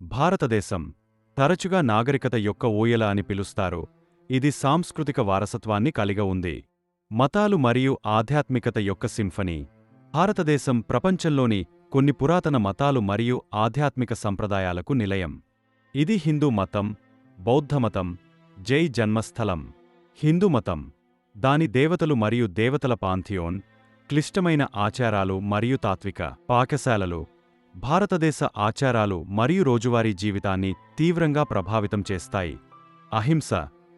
భారతదేశం తరచుగా నాగరికత యొక్క ఊయల అని పిలుస్తారు. ఇది సాంస్కృతిక వారసత్వాన్ని కలిగి ఉంది. మతాలు మరియు ఆధ్యాత్మికత యొక్క సింఫనీ. భారతదేశం ప్రపంచంలోని కొన్ని పురాతన మతాలు మరియు ఆధ్యాత్మిక సంప్రదాయాలకు నిలయం. ఇది హిందూ మతం బౌద్ధమతం జై జన్మస్థలం. హిందూ మతం దాని దేవతలు మరియు దేవతల పాంథియోన్ క్లిష్టమైన ఆచారాలు మరియు తాత్విక పాకశాలలు భారతదేశ ఆచారాలు మరియు రోజువారీ జీవితాన్ని తీవ్రంగా ప్రభావితం చేస్తాయి. అహింస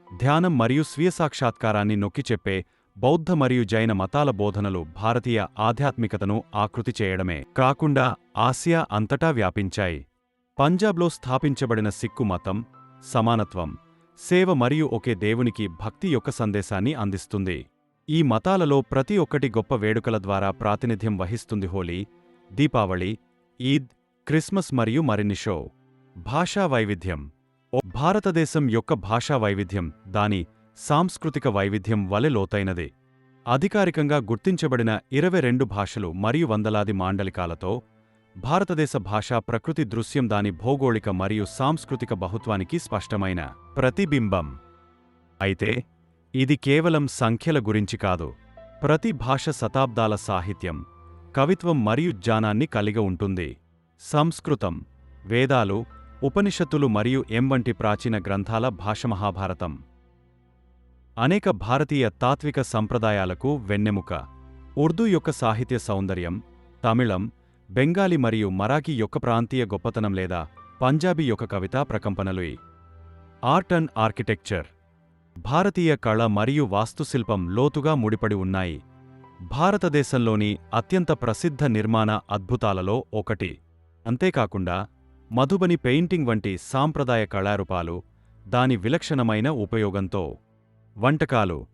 ధ్యానం మరియు స్వీయ సాక్షాత్కారాన్ని నొక్కిచెప్పే బౌద్ధ మరియు జైన మతాల బోధనలు భారతీయ ఆధ్యాత్మికతను ఆకృతి చేయడమే. కాకుండా ఆసియా అంతటా వ్యాపించాయి. పంజాబ్లో స్థాపించబడిన సిక్కు మతం సమానత్వం సేవ మరియు ఒకే దేవునికి భక్తి యొక్క సందేశాన్ని అందిస్తుంది. ఈ మతాలలో ప్రతి ఒక్కటి గొప్ప వేడుకల ద్వారా ప్రాతినిధ్యం వహిస్తుంది హోలీ దీపావళి ఈద్ క్రిస్మస్ మరియు మరిన్ని షో. భాషా వైవిధ్యం. ఓ భారతదేశం యొక్క భాషా వైవిధ్యం దాని సాంస్కృతిక వైవిధ్యం వలె లోతైనది. అధికారికంగా గుర్తించబడిన ఇరవై రెండు భాషలు మరియు వందలాది మాండలికాలతో భారతదేశ భాషా ప్రకృతి దృశ్యం దాని భౌగోళిక మరియు సాంస్కృతిక బహుత్వానికి స్పష్టమైన ప్రతిబింబం. అయితే ఇది కేవలం సంఖ్యల గురించి కాదు. ప్రతి భాష శతాబ్దాల సాహిత్యం కవిత్వం మరియు జ్ఞానాన్ని కలిగి ఉంటుంది. సంస్కృతం వేదాలు ఉపనిషత్తులు మరియు ఎం వంటి ప్రాచీన గ్రంథాల భాష మహాభారతం. అనేక భారతీయ తాత్విక సంప్రదాయాలకు వెన్నెముక. ఉర్దూ యొక్క సాహిత్య సౌందర్యం తమిళం బెంగాలీ మరియు మరాఠీ యొక్క ప్రాంతీయ గొప్పతనం లేదా పంజాబీ యొక్క కవితా ప్రకంపనలు ఆర్ట్ అండ్ ఆర్కిటెక్చర్. భారతీయ కళ మరియు వాస్తుశిల్పం లోతుగా ముడిపడి ఉన్నాయి. భారతదేశంలోని అత్యంత ప్రసిద్ధ నిర్మాణ అద్భుతాలలో ఒకటి. అంతేకాకుండా మధుబని పెయింటింగ్ వంటి సాంప్రదాయ కళారూపాలు దాని విలక్షణమైన ఉపయోగంతో వంటకాలు.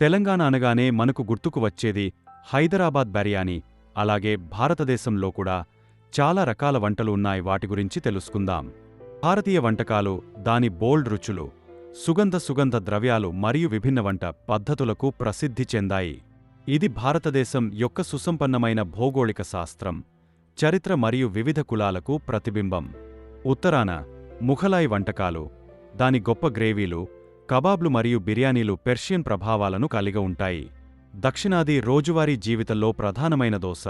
తెలంగాణ అనగానే మనకు గుర్తుకు వచ్చేది హైదరాబాద్ బిర్యానీ అలాగే భారతదేశంలో కూడా చాలా రకాల వంటలు ఉన్నాయి వాటి గురించి తెలుసుకుందాం. భారతీయ వంటకాలు దాని బోల్డ్ రుచులు సుగంధ సుగంధ ద్రవ్యాలు మరియు విభిన్న వంట పద్ధతులకు ప్రసిద్ధి చెందాయి. ఇది భారతదేశం యొక్క సుసంపన్నమైన భౌగోళిక శాస్త్రం చరిత్ర మరియు వివిధ కులాలకు ప్రతిబింబం. ఉత్తరాన ముఘలాయి వంటకాలు దాని గొప్ప గ్రేవీలు కబాబ్లు మరియు బిర్యానీలు పెర్షియన్ ప్రభావాలను కలిగి ఉంటాయి. దక్షిణాది రోజువారీ జీవితంలో ప్రధానమైన దోశ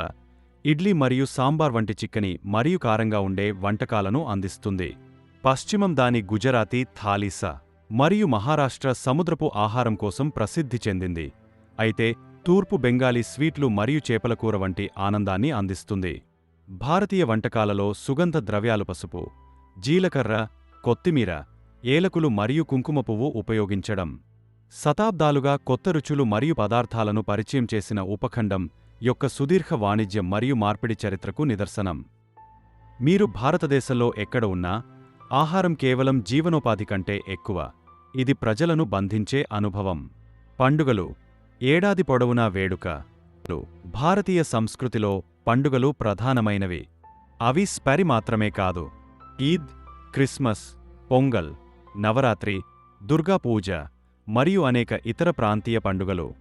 ఇడ్లీ మరియు సాంబార్ వంటి చిక్కని మరియు కారంగా ఉండే వంటకాలను అందిస్తుంది. పశ్చిమం దాని గుజరాతీ థాలీసా మరియు మహారాష్ట్ర సముద్రపు ఆహారం కోసం ప్రసిద్ధి చెందింది. అయితే తూర్పు బెంగాలీ స్వీట్లు మరియు చేపల కూర వంటి ఆనందాన్ని అందిస్తుంది. భారతీయ వంటకాలలో సుగంధ ద్రవ్యాలు పసుపు జీలకర్ర కొత్తిమీర ఏలకులు మరియు కుంకుమ పువ్వు ఉపయోగించడం. శతాబ్దాలుగా కొత్త రుచులు మరియు పదార్థాలను పరిచయం చేసిన ఉపఖండం యొక్క సుదీర్ఘ వాణిజ్యం మరియు మార్పిడి చరిత్రకు నిదర్శనం. మీరు భారతదేశంలో ఎక్కడ ఉన్నా ఆహారం కేవలం జీవనోపాధి కంటే ఎక్కువ. ఇది ప్రజలను బంధించే అనుభవం. పండుగలు ఏడాది పొడవునా వేడుక. భారతీయ సంస్కృతిలో పండుగలు ప్రధానమైనవి. అవి స్పరి మాత్రమే కాదు. ఈద్ క్రిస్మస్ పొంగల్ నవరాత్రి దుర్గా పూజ మరియు అనేక ఇతర ప్రాంతీయ పండుగలు.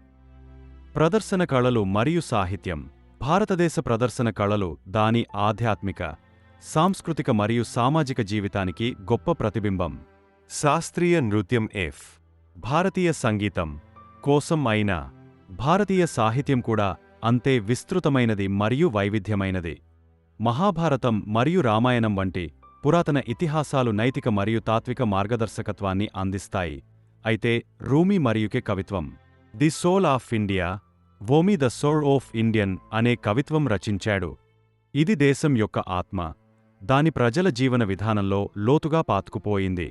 ప్రదర్శన కళలు మరియు సాహిత్యం. భారతదేశ ప్రదర్శన కళలు దాని ఆధ్యాత్మిక సాంస్కృతిక మరియు సామాజిక జీవితానికి గొప్ప ప్రతిబింబం. శాస్త్రీయ నృత్యం ఎఫ్. భారతీయ సంగీతం. కోసం అయినా భారతీయ సాహిత్యం కూడా అంతే విస్తృతమైనది మరియు వైవిధ్యమైనది. మహాభారతం మరియు రామాయణం వంటి పురాతన ఇతిహాసాలు నైతిక మరియు తాత్విక మార్గదర్శకత్వాన్ని అందిస్తాయి. అయితే రూమీ మరియుకే కవిత్వం ది సోల్ ఆఫ్ ఇండియా వోమి ద సోల్ ఆఫ్ ఇండియన్ అనే కవిత్వం రచించాడు. ఇది దేశం యొక్క ఆత్మ దాని ప్రజల జీవన విధానంలో లోతుగా పాతుకుపోయింది.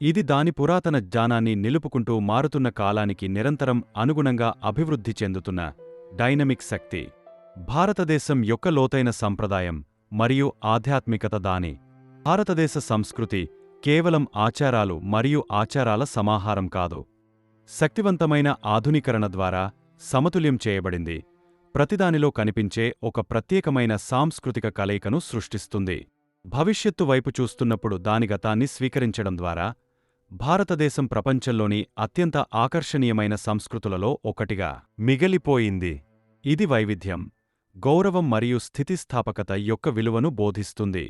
ఇది దాని పురాతన జ్ఞానాన్ని నిలుపుకుంటూ మారుతున్న కాలానికి నిరంతరం అనుగుణంగా అభివృద్ధి చెందుతున్న డైనమిక్ శక్తి. భారతదేశం యొక్క లోతైన సంప్రదాయం మరియు ఆధ్యాత్మికత దాని. భారతదేశ సంస్కృతి కేవలం ఆచారాలు మరియు ఆచారాల సమాహారం కాదు. శక్తివంతమైన ఆధునీకరణ ద్వారా సమతుల్యం చేయబడింది. ప్రతిదానిలో కనిపించే ఒక ప్రత్యేకమైన సాంస్కృతిక కలయికను సృష్టిస్తుంది. భవిష్యత్తు వైపు చూస్తున్నప్పుడు దాని గతాన్ని స్వీకరించడం ద్వారా భారతదేశం ప్రపంచంలోని అత్యంత ఆకర్షణీయమైన సంస్కృతులలో ఒకటిగా మిగిలిపోయింది. ఇది వైవిధ్యం గౌరవం మరియు స్థితిస్థాపకత యొక్క విలువను బోధిస్తుంది.